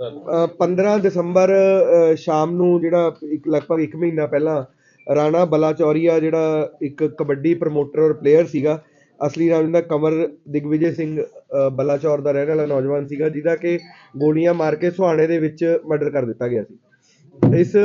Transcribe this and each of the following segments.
ਅ, 15 ਦਸੰਬਰ ਸ਼ਾਮ ਨੂੰ ਜਿਹੜਾ ਇੱਕ ਲਗਭਗ 1 ਮਹੀਨਾ ਪਹਿਲਾਂ ਰਾਣਾ ਬਲਾਚੌਰੀਆ ਜਿਹੜਾ ਇੱਕ ਕਬੱਡੀ ਪ੍ਰਮੋਟਰ ਔਰ ਪਲੇਅਰ ਸੀਗਾ ਅਸਲੀ ਨਾਮ ਦਾ ਕਮਰ ਦਿਗਵਿਜੇ ਸਿੰਘ ਬਲਾਚੌਰ ਦਾ ਰਹਿਣ ਵਾਲਾ ਨੌਜਵਾਨ ਸੀਗਾ ਜਿਹਦਾ ਕਿ ਗੋਲੀਆਂ ਮਾਰ ਕੇ ਸੁਹਾਣੇ ਦੇ ਵਿੱਚ ਮਰਡਰ ਕਰ ਦਿੱਤਾ ਗਿਆ ਸੀ। ਇਸ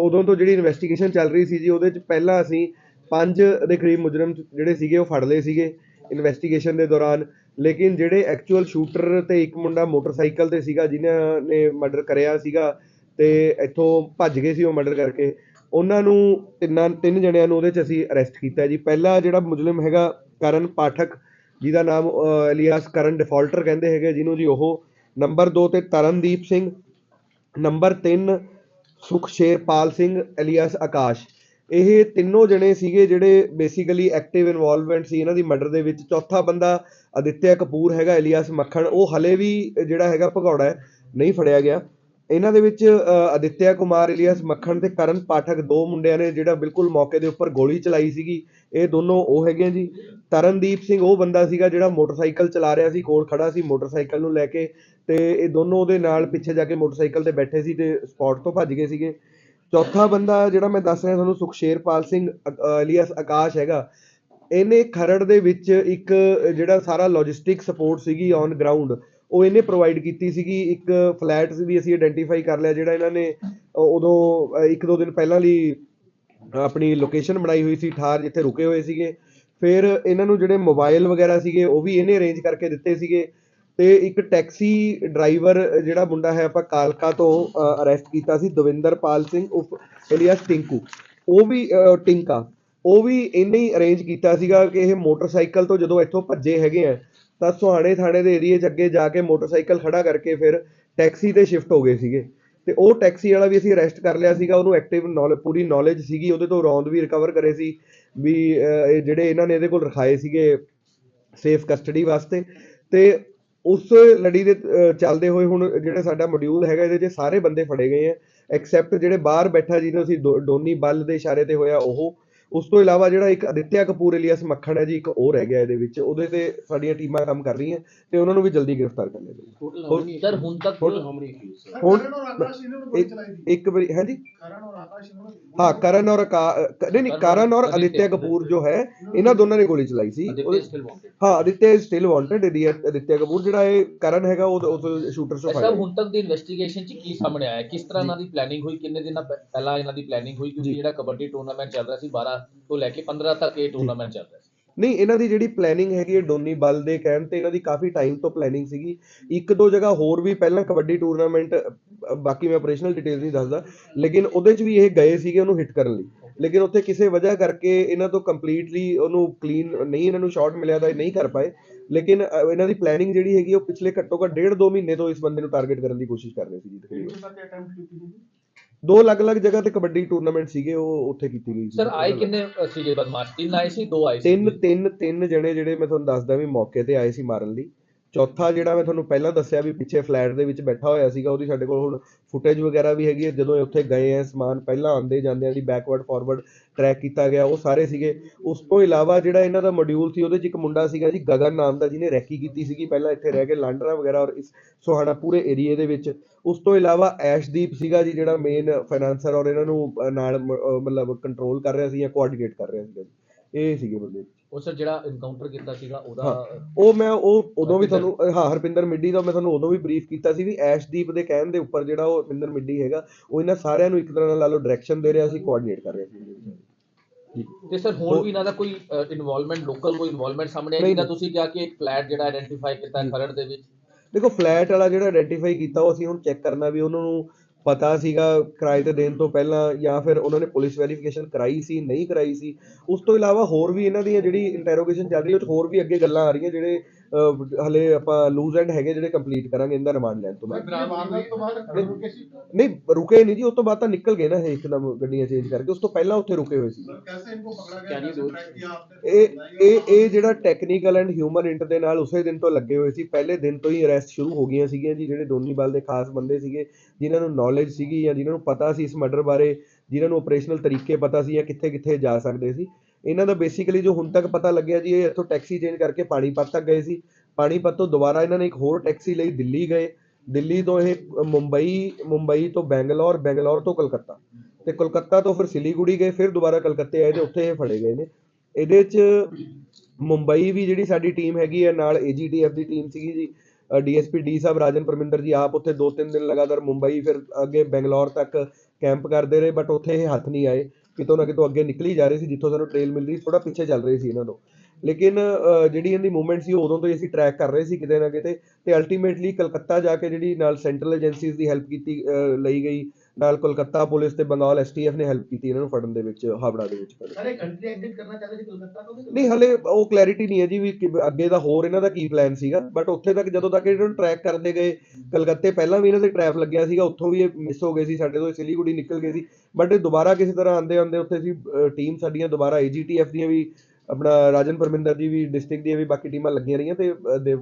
ਉਦੋਂ ਤੋਂ ਜਿਹੜੀ ਇਨਵੈਸਟੀਗੇਸ਼ਨ ਚੱਲ ਰਹੀ ਸੀ ਜੀ ਉਹਦੇ ਚ ਪਹਿਲਾਂ ਅਸੀਂ ਪੰਜ ਦੇ ਕਰੀਬ ਮੁਜਰਮ ਜਿਹੜੇ ਸੀਗੇ ਉਹ ਫੜ ਲਏ ਸੀਗੇ। ਇਨਵੈਸਟੀਗੇਸ਼ਨ ਦੇ ਦੌਰਾਨ ਲੇਕਿਨ ਜਿਹੜੇ ਐਕਚੁਅਲ ਸ਼ੂਟਰ ਤੇ ਇੱਕ ਮੁੰਡਾ ਮੋਟਰਸਾਈਕਲ ਤੇ ਸੀਗਾ ਜਿਨ੍ਹਾਂ ਨੇ ਮਰਡਰ ਕਰਿਆ ਸੀਗਾ ਤੇ ਇੱਥੋਂ ਭੱਜ ਗਏ ਸੀ ਉਹ ਮਰਡਰ ਕਰਕੇ ਉਹਨਾਂ ਨੂੰ ਤਿੰਨਾਂ ਤਿੰਨ ਜਣਿਆਂ ਨੂੰ ਉਹਦੇ ਚ ਅਸੀਂ ਅਰੈਸਟ ਕੀਤਾ ਜੀ। ਪਹਿਲਾ ਜਿਹੜਾ ਮੁਜਰਮ ਹੈਗਾ ਕਰਨ ਪਾਠਕ ਜਿਹਦਾ ਨਾਮ ਅ, ਕਰਨ ਡਿਫਾਲਟਰ ਕਹਿੰਦੇ ਹੈਗੇ ਜਿਹਨੂੰ ਜੀ ਉਹ ਨੰਬਰ 2 ਤੇ ਤਰਨਦੀਪ ਸਿੰਘ ਨੰਬਰ 3 ਸੁਖਸ਼ੇਰਪਾਲ ਸਿੰਘ ਇਲੀਆਸ ਆਕਾਸ਼। ਇਹ ਤਿੰਨੋਂ ਜਣੇ ਸੀਗੇ ਜਿਹੜੇ ਬੇਸਿਕਲੀ ਐਕਟਿਵ ਇਨਵੋਲਵਮੈਂਟ ਸੀ ਇਹਨਾਂ ਦੀ ਮਰਡਰ ਦੇ ਵਿੱਚ। ਚੌਥਾ ਬੰਦਾ ਅਦਿੱਤਿਆ ਕਪੂਰ ਹੈਗਾ ਇਲੀਆਸ ਮੱਖਣ ਉਹ ਹਲੇ ਵੀ ਜਿਹੜਾ ਹੈਗਾ ਭਗੌੜਾ ਹੈ ਨਹੀਂ ਫੜਿਆ ਗਿਆ। ਇਹਨਾਂ ਦੇ ਵਿੱਚ ਅ, ਅਦਿੱਤਿਆ ਕੁਮਾਰ ਇਲੀਆਸ ਮੱਖਣ ਤੇ ਕਰਨ ਪਾਠਕ ਦੋ ਮੁੰਡਿਆਂ ਨੇ ਜਿਹੜਾ ਬਿਲਕੁਲ ਮੌਕੇ ਦੇ ਉੱਪਰ ਗੋਲੀ ਚਲਾਈ ਸੀਗੀ। ਇਹ ਦੋਨੋਂ ਉਹ ਹੈਗੇ ਜੀ। ਤਰਨਦੀਪ ਸਿੰਘ ਉਹ ਬੰਦਾ ਸੀਗਾ ਜਿਹੜਾ ਮੋਟਰਸਾਈਕਲ ਚਲਾ ਰਿਹਾ ਸੀ ਕੋਲ ਖੜਾ ਸੀ ਮੋਟਰਸਾਈਕਲ ਨੂੰ ਲੈ ਕੇ ਤੇ ਇਹ ਦੋਨੋਂ ਉਹਦੇ ਨਾਲ ਪਿੱਛੇ ਜਾ ਕੇ ਮੋਟਰਸਾਈਕਲ ਤੇ ਬੈਠੇ ਸੀ ਤੇ ਸਪੌਟ ਤੋਂ ਭੱਜ ਗਏ ਸੀਗੇ। ਚੌਥਾ ਬੰਦਾ ਜਿਹੜਾ ਮੈਂ ਦੱਸ ਰਿਹਾ ਤੁਹਾਨੂੰ ਸੁਖਸ਼ੇਰਪਾਲ ਸਿੰਘ ਇਲੀਅਸ ਆਕਾਸ਼ ਹੈਗਾ ਇਹਨੇ ਖਰੜ ਦੇ ਵਿੱਚ ਇੱਕ, ਜਿਹੜਾ ਸਾਰਾ ਲੌਜਿਸਟਿਕ ਸਪੋਰਟ ਸੀਗੀ ਔਨ ਗਰਾਊਂਡ ਉਹ ਇਹਨੇ ਪ੍ਰੋਵਾਈਡ ਕੀਤੀ ਸੀਗੀ। ਇੱਕ ਫਲੈਟ ਵੀ ਅਸੀਂ ਆਇਡੈਂਟੀਫਾਈ ਕਰ ਲਿਆ, ਜਿਹੜਾ ਇਹਨਾਂ ਨੇ ਉਦੋਂ ਇੱਕ ਦੋ ਦਿਨ ਪਹਿਲਾਂ ਲਈ ਆਪਣੀ ਲੋਕੇਸ਼ਨ ਬਣਾਈ ਹੋਈ ਸੀ, ਠਾਰ ਜਿੱਥੇ ਰੁਕੇ ਹੋਏ ਸੀਗੇ। ਫਿਰ ਇਹਨਾਂ ਨੂੰ ਜਿਹੜੇ ਮੋਬਾਈਲ ਵਗੈਰਾ ਸੀਗੇ, ਉਹ ਵੀ ਇਹਨੇ ਅਰੇਂਜ ਕਰਕੇ ਦਿੱਤੇ ਸੀਗੇ। ਤੇ ਇੱਕ ਟੈਕਸੀ ਡਰਾਈਵਰ ਜਿਹੜਾ ਮੁੰਡਾ ਹੈ ਆਪਾਂ ਕਾਲਕਾ ਤੋਂ ਅਰੈਸਟ ਕੀਤਾ ਸੀ, ਦਵਿੰਦਰਪਾਲ ਸਿੰਘ ਉਫ ਇਲੀਅਸ ਟਿੰਕੂ। ਉਹ ਵੀ ਟਿੰਕਾ। ਉਹ ਵੀ ਇਹਨੇ ਹੀ ਅਰੇਂਜ ਕੀਤਾ ਸੀਗਾ ਕਿ ਇਹ ਮੋਟਰਸਾਈਕਲ ਤੋਂ ਜਦੋਂ ਇੱਥੋਂ ਭੱਜੇ ਹੈਗੇ ਆ, ਤਾਂ ਸੁਹਾਣੇ ਥਾਣੇ ਦੇ ਏਰੀਏ 'ਚ ਅੱਗੇ ਜਾ ਕੇ ਮੋਟਰਸਾਈਕਲ ਖੜਾ ਕਰਕੇ ਫਿਰ ਟੈਕਸੀ ਤੇ ਸ਼ਿਫਟ ਹੋ ਗਏ ਸੀਗੇ। ਤੇ ਉਹ ਟੈਕਸੀ ਵਾਲਾ ਵੀ ਅਸੀਂ ਅਰੈਸਟ ਕਰ ਲਿਆ ਸੀਗਾ, ਉਹਨੂੰ ਐਕਟਿਵ ਨੌਲੇਜ ਪੂਰੀ ਨੌਲੇਜ ਸੀਗੀ, ਉਹਦੇ ਤੋਂ ਰੌਂਦ ਵੀ ਰਿਕਵਰ ਕਰੇ ਸੀ, ਵੀ ਜਿਹੜੇ ਇਹਨਾਂ ਨੇ ਇਹਦੇ ਕੋਲ ਰਖਾਏ ਸੀਗੇ ਸੇਫ ਕਸਟਡੀ ਵਾਸਤੇ। ਤੇ ਉਸ ਲੜੀ ਦੇ ਚੱਲਦੇ ਹੋਏ ਹੁਣ ਜਿਹੜਾ ਸਾਡਾ ਮੋਡਿਊਲ ਹੈਗਾ, ਇਹਦੇ 'ਚ ਸਾਰੇ ਬੰਦੇ ਫੜੇ ਗਏ ਆ ਐਕਸੈਪਟ ਜਿਹੜੇ ਬਾਹਰ ਬੈਠਾ ਜਿਹਨੂੰ ਅਸੀਂ ਡੋ- ਡੋਨੀ ਬੱਲ ਦੇ ਇਸ਼ਾਰੇ ਤੇ ਹੋਇਆ, ਉਹ ਉਸ ਤੋਂ ਇਲਾਵਾ ਜਿਹੜਾ ਇੱਕ ਅਦਿੱਤਿਆ ਕਪੂਰ ਇਲੀਅਸ ਮੱਖਣ ਹੈ ਜੀ ਇੱਕ ਹੋਰ ਰਹਿ ਗਿਆ ਇਹਦੇ ਵਿੱਚ ਉਹਦੇ ਤੇ ਸਾਡੀਆਂ ਟੀਮਾਂ ਕੰਮ ਕਰ ਰਹੀਆਂ ਤੇ ਉਹਨਾਂ ਨੂੰ ਵੀ ਜਲਦੀ ਗ੍ਰਿਫਤਾਰ ਕਰ ਲਿਆ ਜਾਊਗਾ। ਸਰ ਹੁਣ ਤੱਕ ਹੁਣ ਇੱਕ ਇੱਕ ਵਾਰੀ ਹੈ ਜੀ? ਹਾਂ ਕਰਨ ਔਰ ਨਹੀਂ ਨਹੀਂ ਕਰਨ ਔਰ ਅਦਿੱਤਿਆ ਕਪੂਰ ਜੋ ਹੈ ਇਹਨਾਂ ਦੋਨਾਂ ਨੇ ਗੋਲੀ ਚਲਾਈ ਸੀ। ਹਾਂ Aditya is still wanted Aditya Kapoor ਜਿਹੜਾ ਇਹ ਕਰਨ ਹੈਗਾ ਉਹ ਉਸ ਸ਼ੂਟਰ ਚੋਂ ਸਰ ਫੜਿਆ ਹੁਣ ਤੱਕ ਦੀ ਇਨਵੈਸਟੀਗੇਸ਼ਨ ਚ ਕੀ ਸਾਹਮਣੇ ਆਇਆ? ਕਿਸ ਤਰ੍ਹਾਂ ਇਹਨਾਂ ਦੀ ਪਲੈਨਿੰਗ ਹੋਈ? ਕਿੰਨੇ ਦਿਨਾਂ ਪਹਿ- ਪਹਿਲਾਂ ਇਹਨਾਂ ਦੀ ਪਲੈਨਿੰਗ ਹੋਈ? ਕਿਉਂਕਿ। ਜਿਹੜਾ ਕਬੱਡੀ ਟੂਰਨਾਮੈਂਟ ਚੱਲ ਰਿਹਾ ਸੀ 12 ਤੋਂ ਲੈ ਕੇ 15 ਤੱਕ ਇਹ ਟੂਰਨਾਮੈਂਟ ਚੱਲ ਰਿਹਾ ਸੀ। ਨਹੀਂ ਇਹਨਾਂ ਦੀ ਜਿਹੜੀ ਪਲੈਨਿੰਗ ਹੈਗੀ ਹੈ ਡੋਨੀ ਬਲ ਦੇ ਕਹਿਣ ਤੇ ਇਹਨਾਂ ਦੀ ਕਾਫੀ ਟਾਈਮ ਤੋਂ ਪਲੈਨਿੰਗ ਸੀਗੀ। ਇੱਕ ਦੋ ਜਗ੍ਹਾ ਹੋਰ ਵੀ ਪਹਿਲਾਂ ਕਬੱਡੀ ਟੂਰਨਾਮੈਂਟ ਬਾਕੀ ਮੈਂ ਆਪਰੇਸ਼ਨਲ ਡਿਟੇਲ ਨਹੀਂ ਦੱਸਦਾ। ਲੇਕਿਨ ਉਹਦੇ 'ਚ ਵੀ ਇਹ ਗਏ ਸੀਗੇ ਉਹਨੂੰ ਹਿੱਟ ਕਰਨ ਲਈ। ਲੇਕਿਨ ਉੱਥੇ ਕਿਸੇ ਵਜ੍ਹਾ ਕਰਕੇ ਇਹਨਾਂ ਤੋਂ ਕੰਪਲੀਟਲੀ ਉਹਨੂੰ ਕਲੀਨ ਨਹੀਂ ਇਹਨਾਂ ਨੂੰ ਸ਼ਾਟ ਮਿਲਿਆ ਤਾਂ ਇਹ ਨਹੀਂ ਕਰ ਪਾਏ। ਲੇਕਿਨ ਇਹਨਾਂ ਦੀ ਪਲੈਨਿੰਗ ਜਿਹੜੀ ਹੈਗੀ ਉਹ ਪਿਛਲੇ ਘੱਟੋ ਘੱਟ ਡੇਢ ਦੋ ਮਹੀਨੇ ਤੋਂ ਇਸ ਬੰਦੇ ਨੂੰ ਟਾਰਗੇਟ ਕਰਨ ਦੀ ਕੋਸ਼ਿਸ਼ ਕਰ ਰਹੇ ਸੀ ਜੀ। ਤਕਰੀਬਨ ਦੋ ਅਲੱਗ-ਅਲੱਗ ਜਗ੍ਹਾ ਤੇ ਕਬੱਡੀ ਟੂਰਨਾਮੈਂਟ ਸੀਗੇ ਉਹ ਉੱਥੇ ਕੀਤੀ ਗਈ ਸੀ। ਸਰ ਆਏ ਕਿੰਨੇ ਸੀਗੇ ਬਦਮਾਸ਼? ਤਿੰਨ ਆਏ ਸੀ ਦੋ ਆਏ ਸੀ? ਤਿੰਨ ਤਿੰਨ ਤਿੰਨ ਜਣੇ ਜਿਹੜੇ ਮੈਂ ਤੁਹਾਨੂੰ ਦੱਸਦਾ ਵੀ ਮੌਕੇ ਤੇ ਆਏ ਸੀ ਮਾਰਨ ਲਈ। ਚੌਥਾ ਜਿਹੜਾ ਮੈਂ ਤੁਹਾਨੂੰ ਪਹਿਲਾਂ ਦੱਸਿਆ ਵੀ ਪਿੱਛੇ ਫਲੈਟ ਦੇ ਵਿੱਚ ਬੈਠਾ ਹੋਇਆ ਸੀਗਾ, ਉਹਦੀ ਸਾਡੇ ਕੋਲ ਹੁਣ ਫੁਟੇਜ ਵਗੈਰਾ ਵੀ ਹੈਗੀ ਹੈ। ਜਦੋਂ ਇਹ ਉੱਥੇ ਗਏ ਆ ਸਮਾਨ ਪਹਿਲਾਂ ਆਉਂਦੇ ਜਾਂਦਿਆਂ ਦੀ ਬੈਕਵਰਡ ਫਾਰਵਰਡ ਟਰੈਕ ਕੀਤਾ ਗਿਆ, ਉਹ ਸਾਰੇ ਸੀਗੇ। ਉਸ ਤੋਂ ਇਲਾਵਾ ਜਿਹੜਾ ਇਹਨਾਂ ਦਾ ਮੋਡਿਊਲ ਸੀ, ਉਹਦੇ ਚ ਇੱਕ ਮੁੰਡਾ ਸੀਗਾ ਜੀ, ਗਗਨ ਨਾਮ ਦਾ, ਜਿਹਨੇ ਰੈਕੀ ਕੀਤੀ ਸੀਗੀ। ਪਹਿਲਾਂ ਇੱਥੇ ਰਹਿ ਕੇ ਲਾਂਡਰਾ ਵਗੈਰਾ ਔਰ ਇਸ ਸੋਹਾਣਾ ਪੂਰੇ ਏਰੀਏ ਦੇ ਵਿੱਚ। ਉਸ ਤੋਂ ਇਲਾਵਾ ਐਸ਼ਦੀਪ ਸੀਗਾ ਜੀ, ਜਿਹੜਾ ਮੇਨ ਫਾਈਨਾਂਸਰ ਔਰ ਇਹਨਾਂ ਨੂੰ ਨਾਲ ਮਤਲਬ ਕੰਟਰੋਲ ਕਰ ਰਿਹਾ ਸੀ ਜਾਂ ਕੋਆਰਡੀਨੇਟ ਕਰ ਰਿਹਾ ਸੀਗਾ ਜੀ। ਇਹ ਸੀਗੇ ਬੰਦੇ। ਉਹ ਸਰ ਜਿਹੜਾ ਇਨਕਾਊਂਟਰ ਕੀਤਾ ਸੀਗਾ ਉਹਦਾ। ਉਹ ਮੈਂ ਉਹ ਉਦੋਂ ਵੀ ਤੁਹਾਨੂੰ ਹਾਂ ਹਰਪਿੰਦਰ ਮਿੱਡੀ ਦਾ ਮੈਂ ਤੁਹਾਨੂੰ ਉਦੋਂ ਵੀ ਬਰੀਫ ਕੀਤਾ ਸੀ ਵੀ ਐਸ਼ਦੀਪ ਦੇ ਕਹਿਣ ਦੇ ਉੱਪਰ ਜਿਹੜਾ ਉਹ ਹਰਪਿੰਦਰ ਮਿੱਡੀ ਹੈਗਾ ਉਹ ਇਹਨਾਂ ਸਾਰਿਆਂ ਨੂੰ ਇੱਕ ਤਰ੍ਹਾਂ ਨਾਲ ਲਾ ਲਓ ਡਾਇਰੈਕਸ਼ਨ ਦੇ ਰਿਹਾ ਸੀ ਕੋਆਰਡੀਨੇਟ ਕਰ ਰਿਹਾ ਸੀ ਤੇ ਸਰ ਹੋਰ ਵੀ ਇਹਨਾਂ ਦਾ ਕੋਈ ਇਨਵੋਲਵਮੈਂਟ ਲੋਕਲ ਕੋਈ ਇਨਵੋਲਵਮੈਂਟ ਸਾਹਮਣੇ ਨਹੀਂ, ਜਿਹਦਾ ਤੁਸੀਂ ਕਿਹਾ ਕਿ ਇੱਕ ਫਲੈਟ ਜਿਹੜਾ ਆਇਡੈਂਟੀਫਾਈ ਕੀਤਾ ਖਰੜ ਦੇ ਵਿੱਚ। ਦੇਖੋ ਫਲੈਟ ਵਾਲਾ ਜਿਹੜਾ ਆਇਡੈਂਟੀਫਾਈ ਕੀਤਾ ਉਹ ਅਸੀਂ ਹੁਣ ਚੈੱਕ ਕਰਨਾ ਵੀ ਉਹਨਾਂ ਨੂੰ ਪਤਾ ਸੀਗਾ ਕਿਰਾਏ ਤੇ ਦੇਣ ਤੋਂ ਪਹਿਲਾਂ ਜਾਂ ਫਿਰ ਉਹਨਾਂ ਨੇ ਪੁਲਿਸ ਵੈਰੀਫਿਕੇਸ਼ਨ ਕਰਾਈ ਸੀ, ਨਹੀਂ ਕਰਾਈ ਸੀ। ਉਸ ਤੋਂ ਇਲਾਵਾ ਹੋਰ ਵੀ ਇਹਨਾਂ ਦੀਆਂ ਜਿਹੜੀ ਇੰਟਰੋਗੇਸ਼ਨ ਚੱਲ ਰਹੀ ਉਹ 'ਚ ਹੋਰ ਵੀ ਅੱਗੇ ਗੱਲਾਂ ਆ ਰਹੀਆਂ ਜਿਹੜੇ ਹਲੇ ਆਪਾਂ ਲੂਜ਼ ਐਂਡ ਹੈਗੇ ਜਿਹੜੇ ਕੰਪਲੀਟ ਕਰਾਂਗੇ ਇਹਦਾ ਰਿਮਾਂਡ ਲੈਣ ਤੋਂ ਬਾਅਦ। ਨਹੀਂ ਰੁਕੇ ਨਹੀਂ ਜੀ ਉਸ ਤੋਂ ਬਾਅਦ ਤਾਂ ਨਿਕਲ ਗਏ ਨਾ ਇਹ ਇੱਕਦਮ ਗੱਡੀਆਂ ਚੇਂਜ ਕਰਕੇ ਉਸ ਤੋਂ ਪਹਿਲਾਂ ਉੱਥੇ ਰੁਕੇ ਹੋਏ ਸੀ। ਇਹ ਇਹ ਇਹ ਜਿਹੜਾ ਟੈਕਨੀਕਲ ਐਂਡ ਹਿਊਮਨ ਇੰਟ ਦੇ ਨਾਲ ਉਸੇ ਦਿਨ ਤੋਂ ਲੱਗੇ ਹੋਏ ਸੀ ਪਹਿਲੇ ਦਿਨ ਤੋਂ ਹੀ ਅਰੈਸਟ ਸ਼ੁਰੂ ਹੋ ਗਈਆਂ ਸੀਗੀਆਂ ਜੀ ਜਿਹੜੇ ਦੋਨੀ ਬਲ ਦੇ ਖਾਸ ਬੰਦੇ ਸੀਗੇ ਜਿਨ੍ਹਾਂ ਨੂੰ ਨੌਲੇਜ ਸੀਗੀ ਜਾਂ ਜਿਨ੍ਹਾਂ ਨੂੰ ਪਤਾ ਸੀ ਇਸ ਮਰਡਰ ਬਾਰੇ ਜਿਨ੍ਹਾਂ ਨੂੰ ਆਪਰੇਸ਼ਨਲ ਤਰੀਕੇ ਪਤਾ ਸੀ ਜਾਂ ਕਿੱਥੇ ਕਿੱਥੇ ਜਾ ਸਕਦੇ ਸੀ। ਇਹਨਾਂ ਦਾ ਬੇਸਿਕਲੀ ਜੋ ਹੁਣ ਤੱਕ ਪਤਾ ਲੱਗਿਆ ਜੀ, ਇਹ ਇੱਥੋਂ ਟੈਕਸੀ ਚੇਂਜ ਕਰਕੇ ਪਾਣੀਪਤ ਤੱਕ ਗਏ ਸੀ। ਪਾਣੀਪਤ ਤੋਂ ਦੁਬਾਰਾ ਇਹਨਾਂ ਨੇ ਇੱਕ ਹੋਰ ਟੈਕਸੀ ਲਈ ਦਿੱਲੀ ਗਏ। ਦਿੱਲੀ ਤੋਂ ਇਹ ਮੁੰਬਈ ਮੁੰਬਈ ਤੋਂ ਬੈਂਗਲੌਰ ਬੈਂਗਲੌਰ ਤੋਂ ਕਲਕੱਤਾ। ਤੇ ਕਲਕੱਤਾ ਤੋਂ ਫਿਰ ਸਿਲੀਗੁੜੀ ਗਏ, ਫਿਰ ਦੁਬਾਰਾ ਕਲਕੱਤੇ ਆਏ ਤੇ ਉੱਥੇ ਇਹ ਫੜੇ ਗਏ ਨੇ। ਇਹਦੇ 'ਚ ਮੁੰਬਈ ਵੀ ਜਿਹੜੀ ਸਾਡੀ ਟੀਮ ਹੈਗੀ ਹੈ, ਨਾਲ ਏਜੀਟੀਐਫ ਦੀ ਟੀਮ ਸੀਗੀ ਜੀ ਡੀਐਸਪੀ ਡੀ ਸਾਹਿਬ, ਰਾਜਨ ਪਰਮਿੰਦਰ ਜੀ, ਆਪ ਉੱਥੇ ਦੋ ਤਿੰਨ ਦਿਨ ਲਗਾਤਾਰ ਮੁੰਬਈ, ਫਿਰ ਅੱਗੇ ਬੈਂਗਲੌਰ ਤੱਕ ਕੈਂਪ ਕਰਦੇ ਰਹੇ ਬਟ ਉੱਥੇ ਇਹ ਹੱਥ ਨਹੀਂ ਆਏ। ਕਿਤੋਂ ਨਾ ਕਿਤੋਂ ਅੱਗੇ ਨਿਕਲੀ ਜਾ ਰਹੀ ਸੀ ਜਿੱਥੋਂ ਸਾਨੂੰ ਟ੍ਰੇਲ ਮਿਲ ਰਹੀ ਸੀ ਥੋੜਾ ਪਿੱਛੇ ਚੱਲ ਰਹੀ ਸੀ ਇਹਨਾਂ ਤੋਂ। ਲੇਕਿਨ ਅ, ਜਿਹੜੀ ਇਹਦੀ ਮੂਵਮੈਂਟ ਸੀ ਉਹ ਉਦੋਂ ਤੋਂ ਹੀ ਅਸੀਂ ਟਰੈਕ ਕਰ ਰਹੇ ਸੀ ਕਿਤੇ ਨਾ ਕਿਤੇ। ਤੇ ਅਲਟੀਮੇਟਲੀ ਕਲਕੱਤਾ ਜਾ ਕੇ ਜਿਹੜੀ ਨਾਲ ਸੈਂਟਰਲ ਏਜੰਸੀਜ਼ ਦੀ ਹੈਲਪ ਕੀਤੀ ਲਈ ਗਈ ਨਾਲ ਕੋਲਕਾਤਾ ਪੁਲਿਸ ਤੇ ਬੰਗਾਲ ਐਸਟੀਐਫ ਨੇ ਹੈਲਪ ਕੀਤੀ ਇਹਨਾਂ ਨੂੰ ਫੜਨ ਦੇ ਵਿੱਚ ਹਾਵੜਾ ਦੇ ਵਿੱਚ ਸਾਰੇ ਕੰਟਰੀ ਐਗਜ਼ਿਟ ਕਰਨਾ ਚਾਹਦੇ ਸੀ ਕਲਕੱਤਾ ਤੋਂ ਨਹੀਂ ਹਲੇ ਉਹ ਕਲੈਰਿਟੀ ਨਹੀਂ ਹੈ ਜੀ ਵੀ ਅੱਗੇ ਦਾ ਹੋਰ ਇਹਨਾਂ ਦਾ ਕੀ ਪਲਾਨ ਸੀਗਾ ਬਟ ਉੱਥੇ ਤੱਕ ਜਦੋਂ ਤੱਕ ਇਹਨਾਂ ਨੂੰ ਟਰੈਕ ਕਰਦੇ ਗਏ ਕਲਕੱਤੇ ਪਹਿਲਾਂ ਵੀ ਇਹਨਾਂ ਦੇ ਟ੍ਰੈਪ ਲੱਗਿਆ ਸੀਗਾ ਉੱਥੋਂ ਵੀ ਇਹ ਮਿਸ ਹੋ ਗਏ ਸੀ ਸਾਡੇ ਤੋਂ ਸਿਲੀਗੁੜੀ ਨਿਕਲ ਗਏ ਸੀ ਬਟ ਇਹ ਦੁਬਾਰਾ ਕਿਸੇ ਤਰ੍ਹਾਂ ਆਂਦੇ ਆਂਦੇ ਉੱਥੇ ਸੀ ਟੀਮ ਸਾਡੀਆਂ ਦੁਬਾਰਾ ਏਜੀਟੀਐਫ ਦੀਆਂ ਵੀ ਆਪਣਾ ਰਾਜਨ ਪਰਮਿੰਦਰ ਜੀ ਵੀ ਡਿਸਟ੍ਰਿਕਟ ਦੀਆਂ ਵੀ ਬਾਕੀ ਟੀਮਾਂ ਲੱਗੀਆਂ ਰਹੀਆਂ ਤੇ ਦੇ